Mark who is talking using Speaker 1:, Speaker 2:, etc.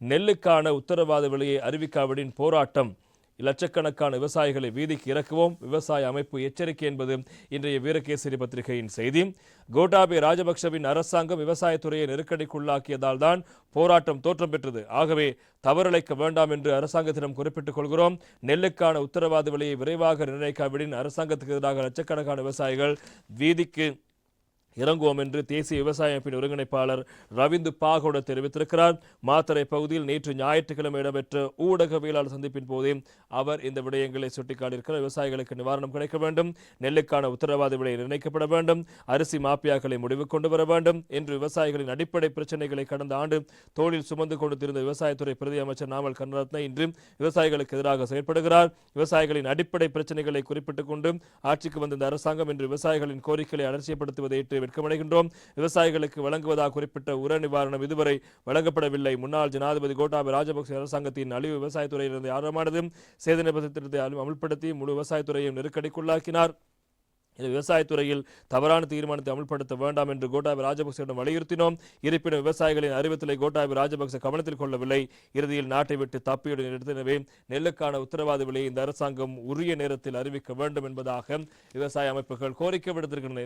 Speaker 1: நெல்லுக்கான உத்தரவாத விலையை அறிவிக்காவிடின் போராட்டம். லட்சக்கணக்கான விவசாயிகளை வீதிக்கு இறக்குவோம். விவசாய அமைப்பு எச்சரிக்கை என்பது இன்றைய வீரகேசரி பத்திரிகையின் செய்தி. கோட்டாபே ராஜபக்சவின் அரசாங்கம் விவசாயத்துறையை நெருக்கடிக்குள்ளாக்கியதால் தான் போராட்டம் தோற்றம் பெற்றது. ஆகவே தவறிழைக்க வேண்டாம் என்று அரசாங்கத்திடம் குறிப்பிட்டுக் கொள்கிறோம். நெல்லுக்கான உத்தரவாத விலையை விரைவாக நிர்ணயிக்காவிடின் அரசாங்கத்துக்கு எதிராக லட்சக்கணக்கான விவசாயிகள் வீதிக்கு இறங்குவோம் என்று தேசிய விவசாய அமைப்பின் ஒருங்கிணைப்பாளர் ரவிந்து பாகோட தெரிவித்திருக்கிறார். மாத்தரை பகுதியில் நேற்று ஞாயிற்றுக்கிழமை இடம்பெற்ற ஊடகவியலாளர் சந்திப்பின் போதே அவர் இந்த விடயங்களை சுட்டிக்காட்டியிருக்கிறார். விவசாயிகளுக்கு நிவாரணம் கிடைக்க வேண்டும் நெல்லுக்கான உத்தரவாத விலை நிர்ணயிக்கப்பட வேண்டும் அரிசி மாப்பியாக்களை முடிவு கொண்டு வர வேண்டும் என்று விவசாயிகளின் அடிப்படை பிரச்சனைகளை கடந்த ஆண்டு தோளில் சுமந்து கொண்டு திருந்த விவசாயத்துறை பிரதி அமைச்சர் நாமல் கருணரத்ன இன்று விவசாயிகளுக்கு எதிராக செயல்படுகிறார் விவசாயிகளின் அடிப்படை பிரச்சனைகளை குறிப்பிட்டுக் கொண்டு ஆட்சிக்கு வந்த இந்த அரசாங்கம் இன்று விவசாயிகளின் கோரிக்கைகளை அலட்சியப்படுத்துவதை ஏற்று வெட்கமடைகின்றோம் விவசாயிகளுக்கு வழங்குவதாக குறிப்பிட்ட உர நிவாரணம் இதுவரை வழங்கப்படவில்லை. முன்னாள் ஜனாதிபதி கோட்டாபய ராஜபக்சே அரசாங்கத்தின் அழிவு விவசாயத்துறையிலிருந்து ஆரம்பமானது. சேத நிபந்தத்தை அமல்படுத்தி முழு விவசாயத்துறையும் நெருக்கடிக்குள்ளாக்கினார். இது விவசாயத்துறையில் தவறான தீர்மானத்தை அமல்படுத்த வேண்டாம் என்று கோட்டாபி ராஜபக்சேவிடம் வலியுறுத்தினோம். இருப்பினும் விவசாயிகளின் அறிவித்தலை கோட்டாபி ராஜபக்சே கவனத்தில் கொள்ளவில்லை. இறுதியில் நாட்டை விட்டு தப்பியுடன் எடுத்து நெல்லுக்கான உத்தரவாத விலையை இந்த அரசாங்கம் உரிய நேரத்தில் அறிவிக்க வேண்டும் என்பதாக விவசாய அமைப்புகள் கோரிக்கை விடுத்திருக்கின்றன.